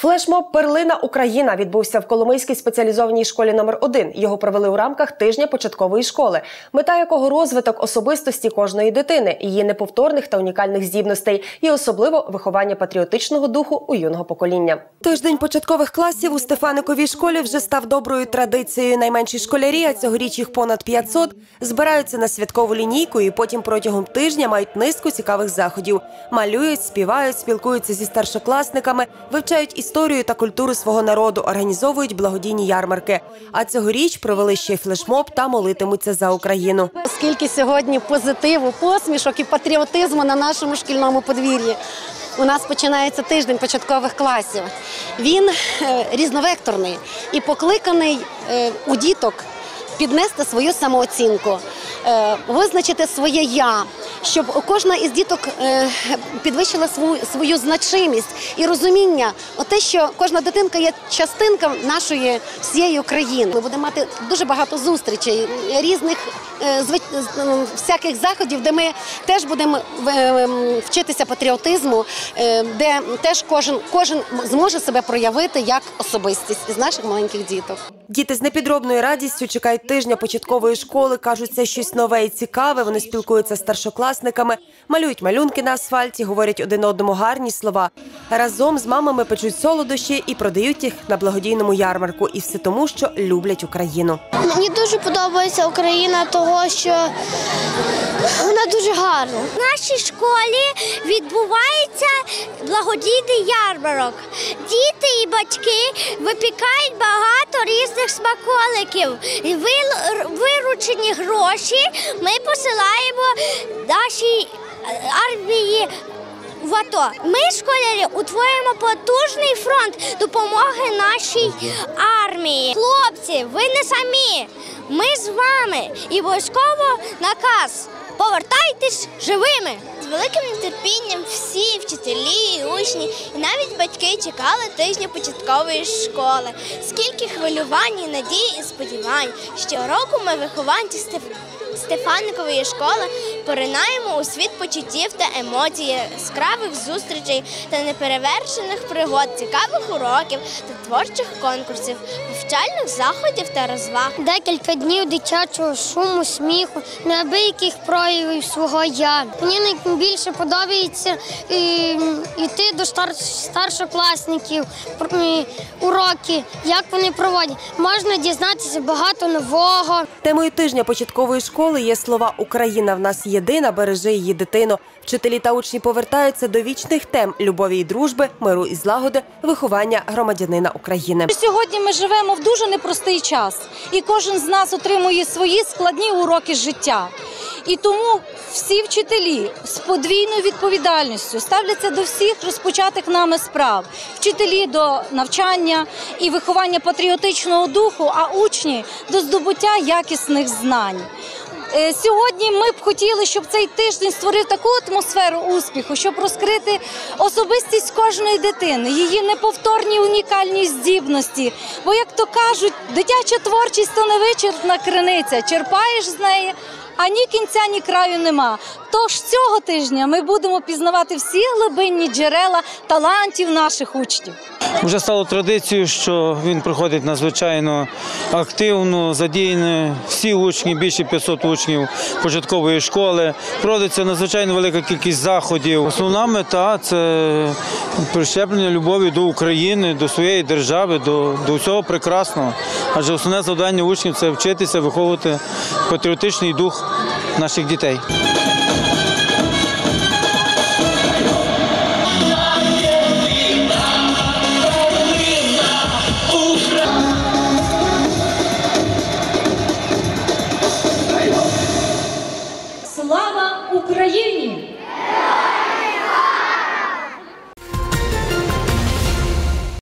Флешмоб Перлина Україна відбувся в Коломийській спеціалізованій школі номер 1 Його провели у рамках тижня початкової школи, мета якого розвиток особистості кожної дитини, її неповторних та унікальних здібностей, і особливо виховання патріотичного духу у юного покоління. Тиждень початкових класів у Стефаниковій школі вже став доброю традицією. Найменші школярі, а цьогоріч їх понад 500, збираються на святкову лінійку і потім протягом тижня мають низку цікавих заходів. Малюють, співають, спілкуються зі старшокласниками, вивчають історію та культуру свого народу, організовують благодійні ярмарки. А цьогоріч провели ще й флешмоб та молитимуться за Україну. Скільки сьогодні позитиву, посмішок і патріотизму на нашому шкільному подвір'ї. У нас починається тиждень початкових класів. Він е, різновекторний і покликаний е, у діток піднести свою самооцінку, е, визначити своє я, щоб кожна із діток е, підвищила свою, значимість і розуміння, те, що кожна дитинка є частинка нашої всієї України. Ми будемо мати дуже багато зустрічей, різних е, всяких заходів, де ми теж будемо е, вчитися патріотизму, де теж кожен, кожен зможе себе проявити як особистість із наших маленьких діток. Діти з непідробною радістю чекають тижня початкової школи. кажуть, це щось нове і цікаве. Вони спілкуються з старшокласниками, малюють малюнки на асфальті, говорять один одному гарні слова. Разом з мамами печуть солодощі і продають їх на благодійному ярмарку. І все тому, що люблять Україну. Мені дуже подобається Україна, того що вона дуже гарна. В нашій школі відбувається благодійний ярмарок. Діти і батьки випікають багато різних смаколиків. Виручені гроші ми посилаємо нашій е, армії. В АТО ми, школярі, утворюємо потужний фронт допомоги нашій армії. Хлопці, ви не самі. Ми з вами і обов'язково наказ. Повертайтесь живими. Великим нетерпінням всі вчителі, і учні і навіть батьки чекали тижня початкової школи. Скільки хвилювань, і надій і сподівань. Щороку ми вихованці. Стефаникової школи поринаємо у світ почуттів та емоцій, яскравих зустрічей та неперевершених пригод, цікавих уроків та творчих конкурсів, повчальних заходів та розваг. Декілька днів дитячого шуму, сміху, неабияких проявів свого я. Мені найбільше подобається е, йти до старшокласників, е, уроки, як вони проводять. Можна дізнатися багато нового. Темою тижня початкової школи є слова Україна в нас єдина, бережи її дитину. Вчителі та учні повертаються до вічних тем любові і дружби, миру і злагоди, виховання громадянина України. Сьогодні ми живемо в дуже непростий час, і кожен з нас отримує свої складні уроки життя. І тому всі вчителі з подвійною відповідальністю ставляться до всіх розпочатих нами справ. Вчителі до навчання і виховання патріотичного духу, а учні до здобуття якісних знань. Е, Сьогодні ми б хотіли, щоб цей тиждень створив таку атмосферу успіху, щоб розкрити особистість кожної дитини, її неповторні унікальні здібності. Бо, як то кажуть, дитяча творчість то невичерпна криниця. Черпаєш з неї, а ні кінця, ні краю нема. Тож цього тижня ми будемо пізнавати всі глибинні джерела талантів наших учнів. Вже стало традицією, що він проходить надзвичайно активно, задіяні всі учні, більше 500 учнів початкової школи. Проводиться надзвичайно велика кількість заходів. Основна мета це прищеплення любові до України, до своєї держави, до, до всього прекрасного. Адже основне завдання учнів це вчитися, виховувати патріотичний дух наших дітей. you